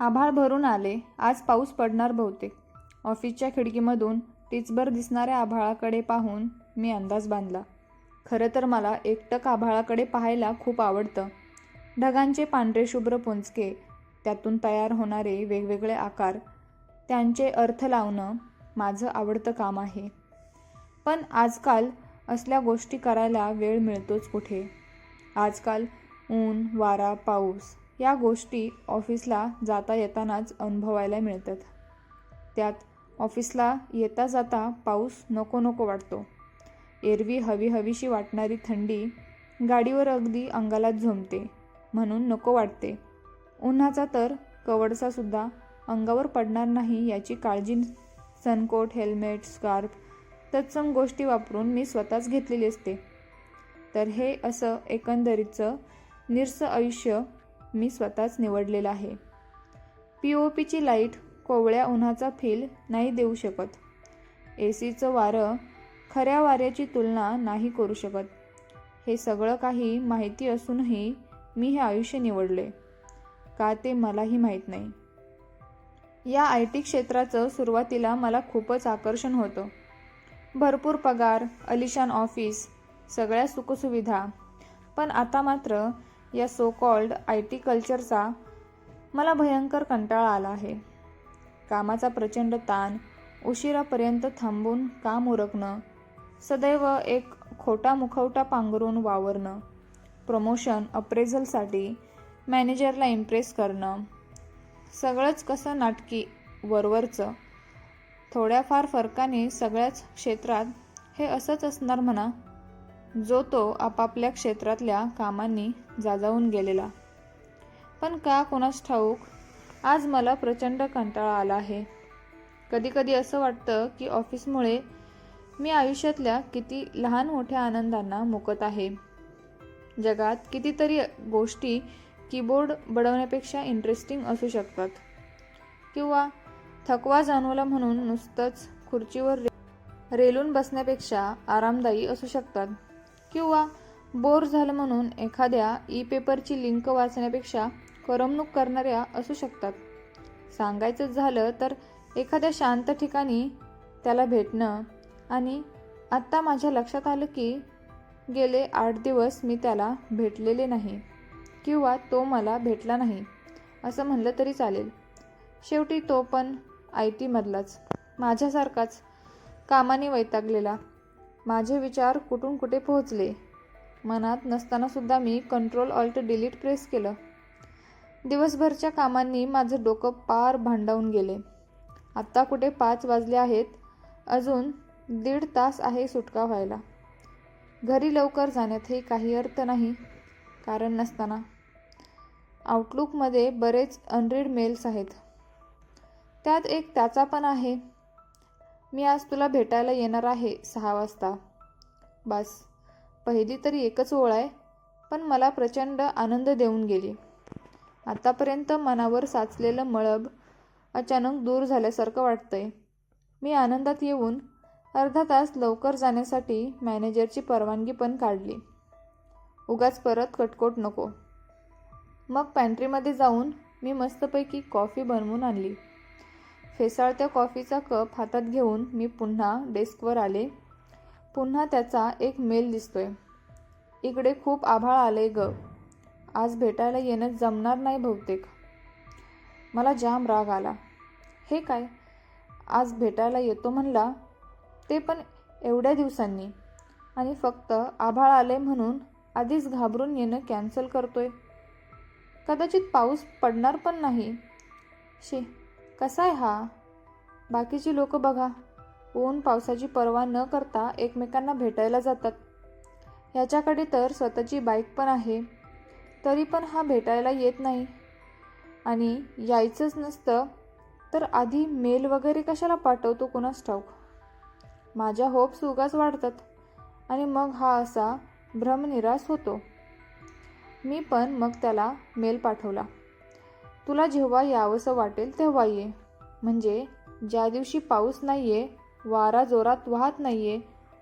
आभाळ भरून आले. आज पाऊस पडणार बहुतेक. ऑफिसच्या खिडकीमधून टिचभर दिसणाऱ्या आभाळाकडे पाहून मी अंदाज बांधला. खरं तर मला एकटक आभाळाकडे पाहायला खूप आवडतं. ढगांचे पांढरे शुभ्र पोंचके त्यातून तयार होणारे वेगवेगळे आकार त्यांचे अर्थ लावणं माझं आवडतं काम आहे. पण आजकाल असल्या गोष्टी करायला वेळ मिळतोच कुठे? आजकाल ऊन वारा पाऊस या गोष्टी ऑफिसला जाता येतानाच अनुभवायला मिळतात. त्यात ऑफिसला येता जाता पाऊस नको नको वाटतो. एरवी हवी हवीशी वाटणारी थंडी गाडीवर अगदी अंगालाच झोंबते म्हणून नको वाटते. उन्हाचा तर कवडसासुद्धा अंगावर पडणार नाही याची काळजी सनकोट हेल्मेट स्कार्फ तत्सम गोष्टी वापरून मी स्वतःच घेतलेली असते. तर हे असं एकंदरीतचं निरसं आयुष्य मी स्वतःच निवडलेला आहे. पी ओ पीची लाइट कोवळ्या उन्हाचा फील नाही देऊ शकत. ए सीचं वारं खऱ्या वाऱ्याची तुलना नाही करू शकत. हे सगळं काही माहिती असूनही मी हे आयुष्य निवडले. का ते मलाही माहीत नाही. या आय टी क्षेत्राचं सुरुवातीला मला खूपच आकर्षण होतं. भरपूर पगार अलिशान ऑफिस सगळ्या सुखसुविधा. पण आता मात्र या सो कॉल्ड आय टी कल्चरचा मला भयंकर कंटाळा आला आहे. कामाचा प्रचंड ताण उशिरापर्यंत थांबून काम उरकणं सदैव एक खोटा मुखवटा पांघरून वावरणं प्रमोशन अप्रेझलसाठी मॅनेजरला इम्प्रेस करणं सगळंच कसं नाटकी वरवरचं थोड्याफार फरकाने सगळ्याच क्षेत्रात हे असंच असणार म्हणा. जो तो आपापल्या क्षेत्रातल्या कामांनी जाजावून गेलेला. पण का कोणास ठाऊक? आज मला प्रचंड कंटाळा आला आहे. कधीकधी असं वाटतं की ऑफिसमुळे मी आयुष्यातल्या किती लहान मोठ्या आनंदांना मुकत आहे. जगात कितीतरी गोष्टी कीबोर्ड बडवण्यापेक्षा इंटरेस्टिंग असू शकतात. किंवा थकवा जाणवला म्हणून नुसतंच खुर्चीवर रेलून बसण्यापेक्षा आरामदायी असू शकतात. किंवा बोर झालं म्हणून एखाद्या ई पेपरची लिंक वाचण्यापेक्षा करमणूक करणाऱ्या असू शकतात. सांगायचं झालं तर एखाद्या शांत ठिकाणी त्याला भेटणं आणि आत्ता माझ्या लक्षात आलं की गेले आठ दिवस मी त्याला भेटलेले नाही किंवा तो मला भेटला नाही असं म्हणलं तरी चालेल. शेवटी तो पण आय टीमधलाच माझ्यासारखाच कामाने वैतागलेला. माझे विचार कुठून कुठे पोहोचले? मनात नसतानासुद्धा मी कंट्रोल ऑल्ट डिलीट प्रेस केलं. दिवसभरच्या कामांनी माझं डोकं पार भांडावून गेले. आत्ता कुठे पाच वाजले आहेत? अजून दीड तास आहे सुटका व्हायला. घरी लवकर जाण्यातही काही अर्थ नाही कारण नसताना. आउटलुकमध्ये बरेच अनरीड मेल्स आहेत. त्यात एक त्याचा पण आहे. मी आज तुला भेटायला येणार आहे सहा वाजता. बस. पहिली तरी एकच ओळ आहे पण मला प्रचंड आनंद देऊन गेली. आतापर्यंत मनावर साचलेलं मळब अचानक दूर झाल्यासारखं वाटतंय. मी आनंदात येऊन अर्धा तास लवकर जाण्यासाठी मॅनेजरची परवानगी पण काढली. उगाच परत कटकोट नको. मग पॅन्ट्रीमध्ये जाऊन मी मस्तपैकी कॉफी बनवून आणली. फेसाळत्या कॉफीचा कप हातात घेऊन मी पुन्हा डेस्कवर आले. पुन्हा त्याचा एक मेल दिसतोय. इकडे खूप आभाळ आले ग. आज भेटायला येणं जमणार नाही बहुतेक. मला जाम राग आला. हे काय? आज भेटायला येतो म्हणला? ते पण एवढ्या दिवसांनी. आणि फक्त आभाळ आले म्हणून आधीच घाबरून येणं कॅन्सल करतोय. कदाचित पाऊस पडणार पण नाही. शे कसा आहे हा? बाकीची लोक बघा. ऊन पावसाची पर्वा न करता एकमेकांना भेटायला जातात. ह्याच्याकडे तर स्वतःची बाईक पण आहे. तरी पण हा भेटायला येत नाही. आणि यायचंच नसतं तर आधी मेल वगैरे कशाला पाठवतो कुणास ठाऊक? माझ्या होप्स उगाच वाढतात. आणि मग हा असा भ्रमनिरास होतो. मी पण मग त्याला मेल पाठवला. तुला जेव्हा यावंसं वाटेल तेव्हा ये. म्हणजे ज्या दिवशी पाऊस नाही आहे वारा जोरात वाहत नाही आहे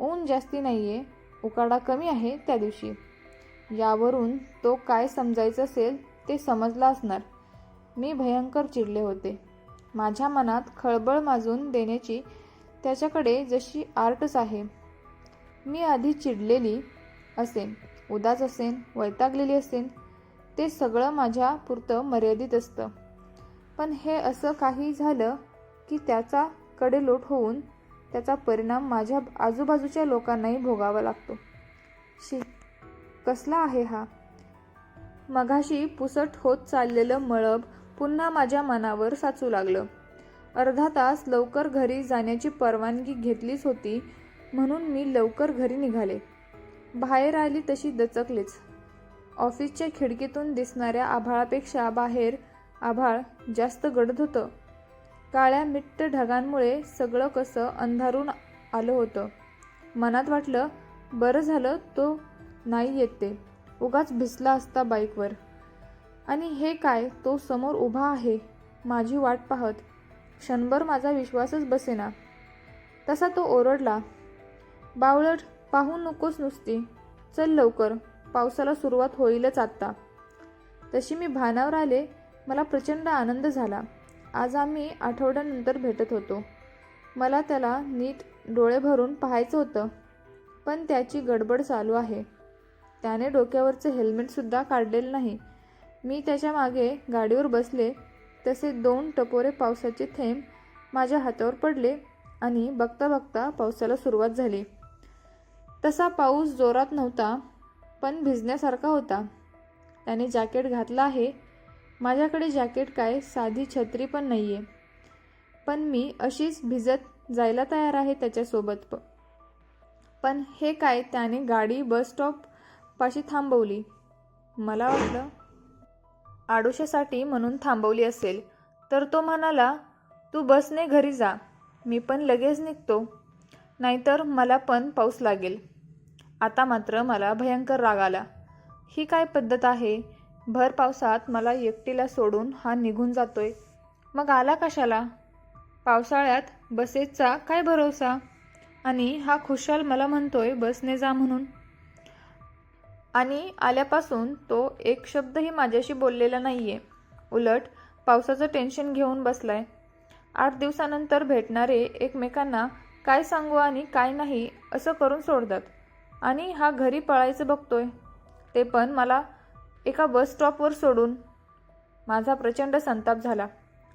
ऊन जास्ती नाही आहे उकाडा कमी आहे त्या दिवशी. यावरून तो काय समजायचं असेल ते समजला असणार. मी भयंकर चिडले होते. माझ्या मनात खळबळ माजून देण्याची त्याच्याकडे जशी आर्टच आहे. मी आधी चिडलेली असेन उदास असेन वैतागलेली असेन ते सगळं माझ्या पुरतं मर्यादित असतं. पण हे असं काही झालं की त्याचा कडेलोट होऊन त्याचा परिणाम माझ्या आजूबाजूच्या लोकांनाही भोगावा लागतो. शी कसला आहे हा? मघाशी पुसट होत चाललेलं मळब पुन्हा माझ्या मनावर साचू लागलं. अर्धा तास लवकर घरी जाण्याची परवानगी घेतलीच होती म्हणून मी लवकर घरी निघाले. बाहेर आली तशी दचकलेच. ऑफिसच्या खिडकीतून दिसणाऱ्या आभाळापेक्षा बाहेर आभाळ जास्त गडद होतं. काळ्या मिट्ट ढगांमुळे सगळं कसं अंधारून आलं होतं. मनात वाटलं बरं झालं तो नाही येत ते. उगाच भिसला असता बाईकवर. आणि हे काय तो समोर उभा आहे माझी वाट पाहत. क्षणभर माझा विश्वासच बसेना. तसा तो ओरडला बावळट पाहू नकोस नुसती. चल लवकर. पावसाला सुरुवात होईलच आत्ता. तशी मी भानावर आले मला प्रचंड आनंद झाला. आज आम्ही आठवड्यानंतर भेटत होतो. मला त्याला नीट डोळे भरून पाहायचं होतं पण त्याची गडबड चालू आहे. त्याने डोक्यावरचं हेल्मेटसुद्धा काढलेलं नाही. मी त्याच्यामागे गाडीवर बसले तसे दोन टपोरे पावसाचे थेंब माझ्या हातावर पडले आणि बघता बघता पावसाला सुरुवात झाली. तसा पाऊस जोरात नव्हता पण भिजण्यासारखा होता. त्याने जॅकेट घातलं आहे. माझ्याकडे जॅकेट काय? साधी छत्री पण नाही आहे पण मी अशीच भिजत जायला तयार आहे त्याच्यासोबत प. पण हे काय? त्याने गाडी बस स्टॉप पाशी थांबवली. मला वाटलं आडोशासाठी म्हणून थांबवली असेल. तर तो म्हणाला तू बसने घरी जा. मी पण लगेच निघतो. नाहीतर मला पण पाऊस लागेल. आता मात्र मला भयंकर राग आला. ही काय पद्धत आहे? भर पावसात मला एकटीला सोडून हा निघून जातोय. मग आला कशाला? पावसाळ्यात बसेसचा काय भरोसा? आणि हा खुशाल मला म्हणतोय बसने जा म्हणून. आणि आल्यापासून तो एक शब्दही माझ्याशी बोललेला नाहीये. उलट पावसाचं टेन्शन घेऊन बसलाय. आठ दिवसानंतर भेटणारे एकमेकांना काय सांगू आणि काय नाही असं करून सोडतात. आणि हा घरी पळायचं बघतोय. ते पण मला एका बस स्टॉपवर सोडून. माझा प्रचंड संताप झाला.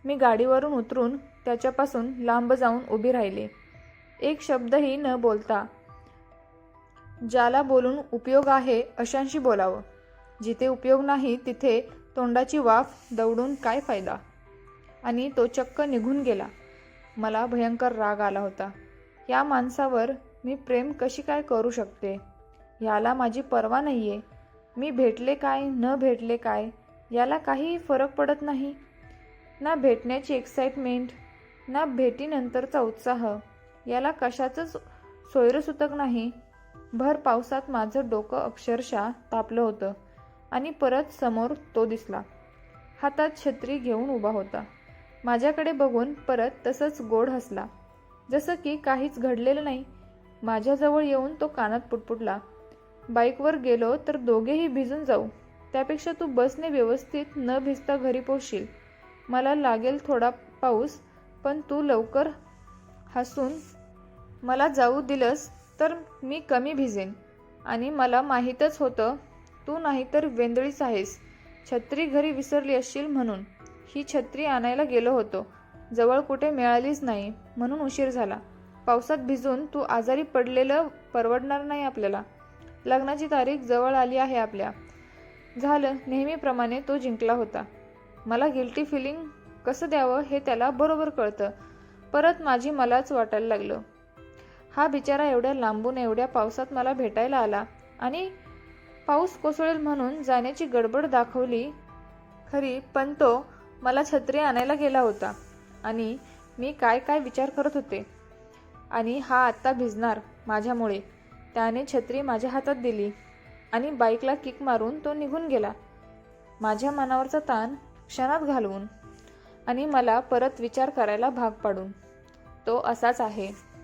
मी गाडीवरून उतरून त्याच्यापासून लांब जाऊन उभी राहिले. एक शब्दही न बोलता ज्याला बोलून उपयोग आहे अशांशी बोलावं. जिथे उपयोग नाही तिथे तोंडाची वाफ दवडून काय फायदा? आणि तो चक्क निघून गेला. मला भयंकर राग आला होता. या माणसावर मी प्रेम कशी काय करू शकते? ह्याला माझी पर्वा नाही आहे मी भेटले काय न भेटले काय याला काहीही फरक पडत नाही. ना भेटण्याची एक्साइटमेंट ना भेटीनंतरचा उत्साह. याला कशाचंच सोयरसुतक नाही. भर पावसात माझं डोकं अक्षरशः तापलं होतं आणि परत समोर तो दिसला. हातात छत्री घेऊन उभा होता. माझ्याकडे बघून परत तसंच गोड हसला. जसं की काहीच घडलेलं नाही. माझ्याजवळ येऊन तो कानात पुटपुटला. बाईकवर गेलो तर दोघेही भिजून जाऊ. त्यापेक्षा तू बसने व्यवस्थित न भिजता घरी पोहोचशील मला लागेल थोडा पाऊस पण तू लवकर हसून मला जाऊ दिलंस तर मी कमी भिजेन. आणि मला माहीतच होतं तू नाहीतर वेंदळीच आहेस. छत्री घरी विसरली असशील म्हणून. ही छत्री आणायला गेलो होतो. जवळ कुठे मिळालीच नाही म्हणून उशीर झाला. पावसात भिजून तू आजारी पडलेलं परवडणार नाही आपल्याला. लग्नाची तारीख जवळ आली आहे आपल्या. झालं नेहमीप्रमाणे तो जिंकला होता. मला गिल्टी फिलिंग कसं द्यावं हे त्याला बरोबर कळतं. परत माझी मलाच वाटायला लागलं. हा बिचारा एवढ्या लांबून एवढ्या पावसात मला भेटायला आला आणि पाऊस कोसळेल म्हणून जाण्याची गडबड दाखवली. खरी पण तो मला छत्री आणायला गेला होता आणि मी काय काय विचार करत होते. आणि हा आत्ता भिजणार माझ्यामुळे. त्याने छत्री माझ्या हातात दिली आणि बाईकला किक मारून तो निघून गेला. माझ्या मनावरचा ताण क्षणात घालवून आणि मला परत विचार करायला भाग पाडून. तो असाच आहे.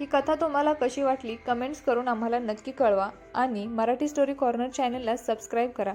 ही कथा तुम्हाला कशी वाटली कमेंट्स करून आम्हाला नक्की कळवा आणि मराठी स्टोरी कॉर्नर चॅनलला सबस्क्राईब करा.